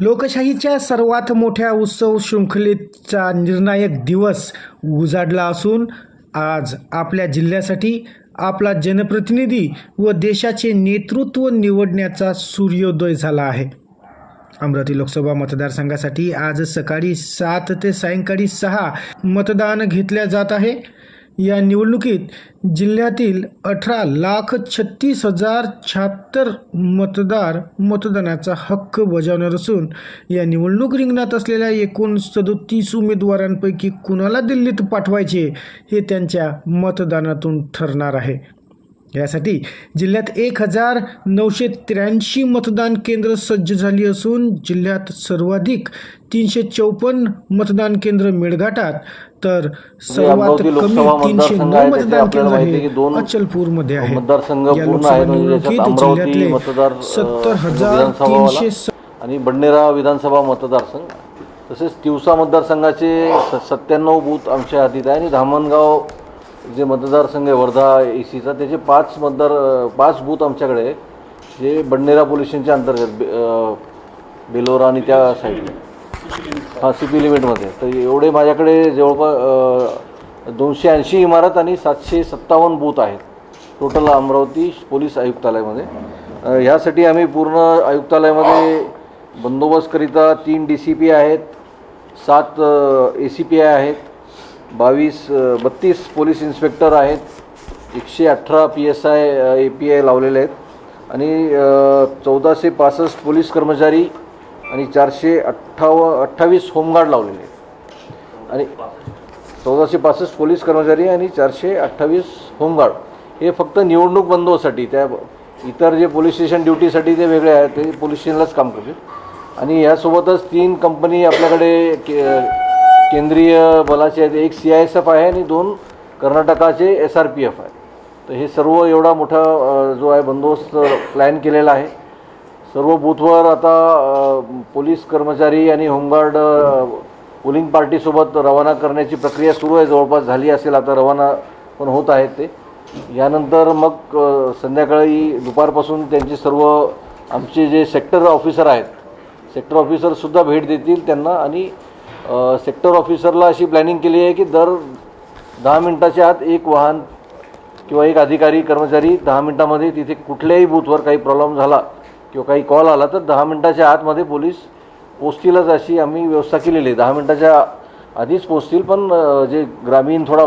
लोकशाहीच्या सर्वात मोठ्या उत्सव शृंखलेचा निर्णायक दिवस उजाडला असून आज आपल्या जिल्ह्यासाठी आपला जनप्रतिनिधी व देशाचे नेतृत्व निवडण्याचा सूर्योदय झाला आहे. अमरावती लोकसभा मतदारसंघासाठी आज सकाळी सात ते सायंकाळी सहा मतदान घेतल्या जात आहे. या निवडणुकीत जिल्ह्यातील अठरा लाख छत्तीस हजार शहात्तर मतदार मतदानाचा हक्क बजावणार असून या निवडणूक रिंगणात असलेल्या एकूण सदोतीस उमेदवारांपैकी कुणाला दिल्लीत पाठवायचे हे त्यांच्या मतदानातून ठरणार आहे. यासाठी जिल्ह्यात एक हजार नऊशे त्र्याऐंशी मतदान केंद्र सज्ज झाली असून जिल्ह्यात सर्वाधिक तीनशे चौपन्न मतदान केंद्र मेळघाटात. तर सर्वात अमरावती कमी तीनशे नऊ मतदान केंद्र हे अचलपूरमध्ये आहे. या लोकसभा म्हणजे निवडणुकीत जिल्ह्यातले सत्तर हजार विधानसभावाला तीनशे आणि बडनेरा विधानसभा मतदारसंघ. तसेच तिवसा मतदारसंघाचे सत्त्याण्णव बूथ आमच्या हातीत आहे आणि धामणगाव जे मतदारसंघ आहे वर्धा ए सीचा त्याचे पाच मतदार पाच बूथ आमच्याकडे जे बडनेरा पोलीस स्टेशनच्या अंतर्गत बे- बेलोरा आणि त्या साईडला हां सी पी लिमिटमध्ये. तर एवढे माझ्याकडे जवळपास दोनशे ऐंशी इमारत आणि सातशे सत्तावन्न बूथ आहेत. टोटल अमरावती पोलीस आयुक्तालयामध्ये. ह्यासाठी आम्ही पूर्ण आयुक्तालयामध्ये बंदोबस्तकरिता तीन डी सी पी आहेत सात ए सी पी आय आहेत बावीस बत्तीस पोलीस इन्स्पेक्टर आहेत. एकशे अठरा P S I A P I लावलेले आहेत. आणि चौदाशे पासष्ट पोलीस कर्मचारी आणि चारशे अठ्ठाव अठ्ठावीस होमगार्ड लावलेले आहेत. आणि चौदाशे पासष्ट पोलीस कर्मचारी आणि चारशे अठ्ठावीस होमगार्ड. हे फक्त निवडणूक बंदोसाठी त्या इतर जे पोलीस स्टेशन ड्युटीसाठी ते वेगळे आहेत ते पोलीस स्टेशनलाच काम करतील. आणि यासोबतच तीन कंपनी आपल्याकडे के केंद्रीय बलाचे आहेत एक सी आय एस एफ आहे आणि दोन कर्नाटकाचे एस आर पी एफ आहे. तर हे सर्व एवढा मोठा जो आहे बंदोबस्त प्लॅन केलेला आहे. सर्व बूथवर आता पोलीस कर्मचारी आणि होमगार्ड पोलिंग पार्टीसोबत रवाना करण्याची प्रक्रिया सुरू आहे जवळपास झाली असेल आता रवाना पण होत आहेत ते. यानंतर मग संध्याकाळी दुपारपासून त्यांचे सर्व आमचे जे सेक्टर ऑफिसर आहेत सेक्टर ऑफिसरसुद्धा भेट देतील त्यांना आणि सेक्टर ऑफिसरला अशी प्लॅनिंग केली आहे की दर दहा मिनटाच्या आत एक वाहन किंवा एक अधिकारी कर्मचारी दहा मिनटामध्ये तिथे कुठल्याही बूथवर काही प्रॉब्लेम झाला किंवा काही कॉल आला तर दहा मिनटाच्या आतमध्ये पोलीस पोचतीलच अशी आम्ही व्यवस्था केलेली आहे. दहा मिनटाच्या आधीच पोचतील पण जे ग्रामीण थोडा